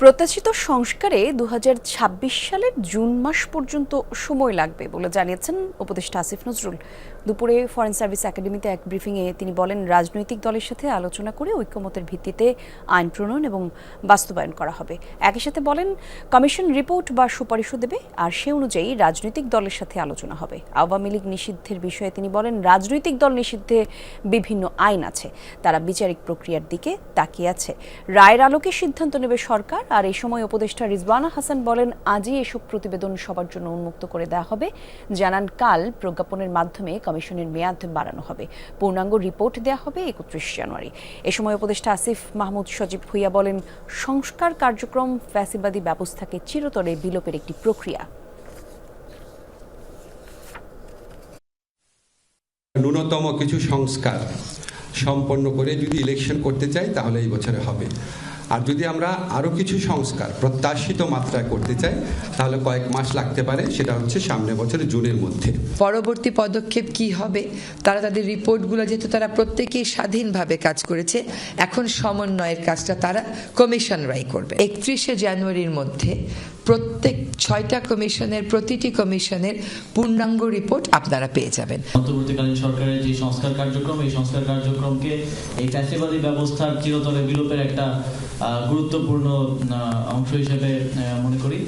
প্রত্যাশিত সংস্কারে দু হাজার ছাব্বিশ সালের জুন মাস পর্যন্ত সময় লাগবে বলে জানিয়েছেন উপদেষ্টা আসিফ নজরুল। দুপুরে ফরেন সার্ভিস একাডেমিতে এক ব্রিফিংয়ে তিনি বলেন, রাজনৈতিক দলের সাথে আলোচনা করে ঐক্যমতের ভিত্তিতে আইন প্রণয়ন এবং বাস্তবায়ন করা হবে। একই সাথে বলেন, কমিশন রিপোর্ট বা সুপারিশও দেবে আর সে অনুযায়ী রাজনৈতিক দলের সাথে আলোচনা হবে। আওয়ামী লীগ নিষিদ্ধের বিষয়ে তিনি বলেন, রাজনৈতিক দল নিষিদ্ধে বিভিন্ন আইন আছে, তারা বিচারিক প্রক্রিয়ার দিকে তাকিয়ে আছে। রায়ের আলোকে সিদ্ধান্ত নেবে সরকার আর এই সময় উপদেষ্টা রিজওয়ানা হাসান বলেন, আজই এসব প্রতিবেদন সবার জন্য উন্মুক্ত করে দেওয়া হবে। জানান, কাল প্রজ্ঞাপনের মাধ্যমে কমিশনের মেয়াদ বাড়ানো হবে। পূর্ণাঙ্গ রিপোর্ট দেওয়া হবে একত্রিশ জানুয়ারি। এ সময় উপদেষ্টা আসিফ মাহমুদ সজীব ভুইয়া বলেন, সংস্কার কার্যক্রম ফ্যাসিবাদী ব্যবস্থাকে চিরতরে বিলোপের একটি প্রক্রিয়া। ন্যূনতম কিছু সংস্কার সম্পন্ন করে যদি ইলেকশন করতে চাই, তাহলে এই বছরে হবে। আর যদি আমরা আরও কিছু সংস্কার প্রত্যাশিত মাত্রায় করতে চাই, তাহলে কয়েক মাস লাগতে পারে, সেটা হচ্ছে সামনে বছর জুনের মধ্যে। পরবর্তী পদক্ষেপ কি হবে? তারা তাদের রিপোর্টগুলো যেহেতু তারা প্রত্যেকেই স্বাধীনভাবে কাজ করেছে, এখন সমন্বয়ের কাজটা তারা কমিশনরাই করবে। একত্রিশে জানুয়ারির মধ্যে প্রত্যেক ছয়টা কমিশনের, প্রতিটি কমিশনের পূর্ণাঙ্গ রিপোর্ট আপনারা পেয়ে যাবেন। অন্তর্বর্তীকালীন সরকারের যে সংস্কার কার্যক্রম, এই সংস্কার কার্যক্রমকে এই ফ্যাসিবাদী ব্যবস্থার চিরতরে বিলোপের একটা গুরুত্বপূর্ণ অংশ হিসেবে মনে করি।